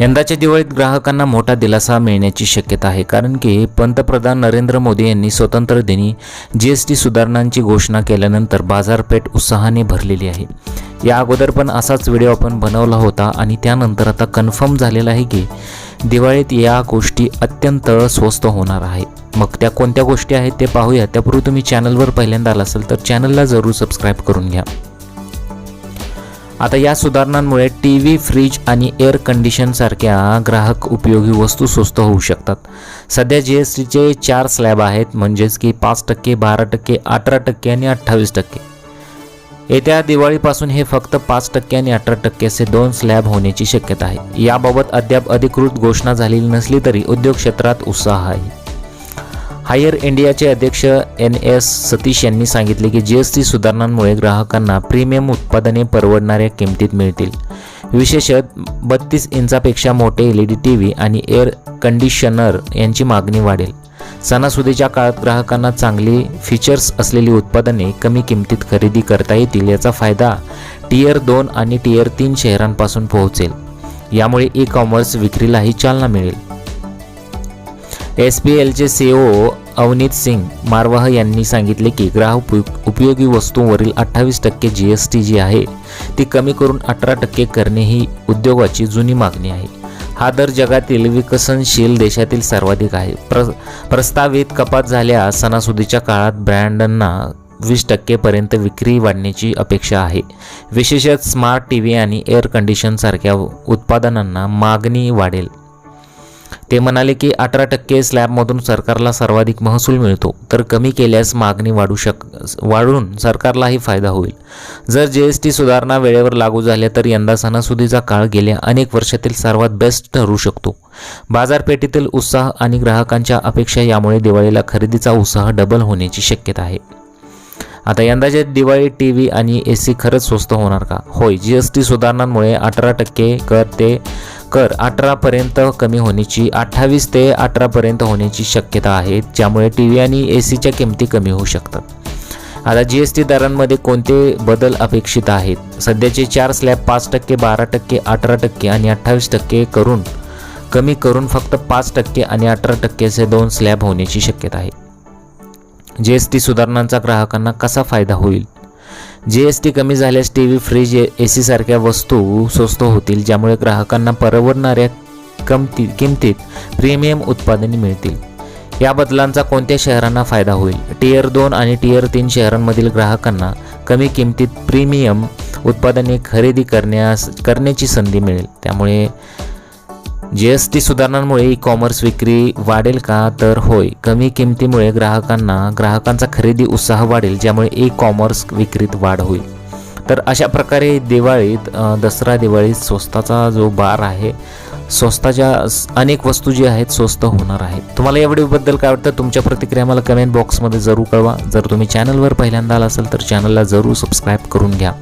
यंदाच्या दिवाळीत ग्राहकांना मोठा दिलासा मिळण्याची शक्यता आहे कारण की पंतप्रधान नरेंद्र मोदी यांनी स्वतंत्र दिनी जी एस टी सुधारणांची घोषणा केल्यानंतर बाजारपेठ उत्साहाने भरलेली आहे. या अगोदर पण असाच व्हिडिओ आपण बनवला होता आणि त्यानंतर आता कन्फर्म झालेलं आहे की दिवाळीत या गोष्टी अत्यंत स्वस्त होणार आहे. मग त्या कोणत्या गोष्टी आहेत ते पाहूया. त्यापूर्वी तुम्ही चॅनलवर पहिल्यांदा आला असेल तर चॅनलला जरूर सबस्क्राईब करून घ्या. आता या सुधारणांमुळे टी व्ही फ्रीज आणि एअर कंडिशनसारख्या ग्राहक उपयोगी वस्तू स्वस्त होऊ शकतात. सध्या जी एस टीचे चार स्लॅब आहेत म्हणजेच की पाच टक्के बारा टक्के अठरा टक्के आणि अठ्ठावीस टक्के. येत्या दिवाळीपासून हे फक्त पाच टक्के आणि अठरा टक्के असे दोन स्लॅब होण्याची शक्यता आहे. याबाबत अद्याप अधिकृत घोषणा झालेली नसली तरी उद्योग क्षेत्रात उत्साह आहे. हायर इंडियाचे अध्यक्ष एन एस सतीश यांनी सांगितले की जी एस टी सुधारणांमुळे ग्राहकांना प्रीमियम उत्पादने परवडणाऱ्या किमतीत मिळतील. विशेषत बत्तीस इंचापेक्षा मोठे L E D T V आणि एअर कंडिशनर यांची मागणी वाढेल. सणासुदीच्या काळात ग्राहकांना चांगली फीचर्स असलेली उत्पादने कमी किमतीत खरेदी करता येतील याचा फायदा टीयर दोन आणि टीयर तीन शहरांपासून पोहोचेल. यामुळे ई कॉमर्स विक्रीलाही चालना मिळेल. एस पी एलचे सीओ अवनीत सिंग मारवाह यांनी सांगितले की ग्राहक उपयोगी वस्तूंवरील अठ्ठावीस टक्के जी एस टी जी आहे ती कमी करून अठरा टक्के करणे ही उद्योगाची जुनी मागणी आहे. हा दर जगातील विकसनशील देशातील सर्वाधिक आहे. प्र प्रस्तावित कपात झाल्यास सणासुदीच्या काळात ब्रँडांना वीस टक्केपर्यंत विक्री वाढण्याची अपेक्षा आहे. विशेषत स्मार्ट टी व्ही आणि एअर कंडिशनसारख्या उत्पादनांना मागणी वाढेल. ते म्हणाले की अठरा टक्के स्लॅबमधून सरकारला सर्वाधिक महसूल मिळतो. तर कमी केल्यास मागणी वाढू शक वाढून सरकारलाही फायदा होईल. जर जी एस टी सुधारणा वेळेवर लागू झाल्या तर यंदा सणासुदीचा काळ गेल्या अनेक वर्षातील सर्वात बेस्ट ठरू शकतो. बाजारपेठेतील उत्साह आणि ग्राहकांच्या अपेक्षा यामुळे दिवाळीला खरेदीचा उत्साह डबल होण्याची शक्यता आहे. आता यंदाच्या दिवाळी टी व्ही आणि ए सी खरंच स्वस्त होणार का? होय जी एस टी सुधारणांमुळे अठरा टक्के कर ते कर अठरापर्यंत कमी होण्याची अठ्ठावीस ते अठरापर्यंत होण्याची शक्यता आहे ज्यामुळे टी व्ही आणि ए सीच्या किमती कमी होऊ शकतात. आता जी एस टी दरांमध्ये कोणते बदल अपेक्षित आहेत? सध्याचे चार स्लॅब पाच टक्के बारा टक्के अठरा टक्के आणि अठ्ठावीस टक्के करून कमी करून फक्त पाच टक्के आणि अठरा टक्केचे दोन स्लॅब होण्याची शक्यता आहे. जी एस टी सुधारणांचा ग्राहकांना कसा फायदा होईल? जी एस टी कमी झाल्यास T V fridge A C सारख्या वस्तू स्वस्त होतील ज्यामुळे ग्राहकांना परवडणाऱ्या कमती किमतीत प्रीमियम उत्पादने मिळतील. या बदलांचा कोणत्या शहरांना फायदा होईल? टीयर दोन आणि टीयर तीन शहरांमधील ग्राहकांना कमी किमतीत प्रीमियम उत्पादने खरेदी करण्यास करण्याची संधी मिळेल. त्यामुळे जी एस टी सुधारणांमुळे ई कॉमर्स विक्री वाढेल का? तर होय. कमी किमतीमुळे ग्राहकांना ग्राहकांचा खरेदी उत्साह वाढेल ज्यामुळे ई कॉमर्स विक्रीत वाढ होईल. तर अशा प्रकारे दिवाळीत दसरा दिवाळीत स्वस्ताचा जो बार आहे स्वस्ताच्या अनेक वस्तू जी आहेत स्वस्त होणार आहेत. तुम्हाला या व्हिडिओबद्दल काय वाटतं? तुमच्या प्रतिक्रिया मला कमेंट बॉक्समध्ये जरूर कळवा. जर तुम्ही चॅनलवर पहिल्यांदा आला असाल तर चॅनलला जरूर सबस्क्राईब करून घ्या.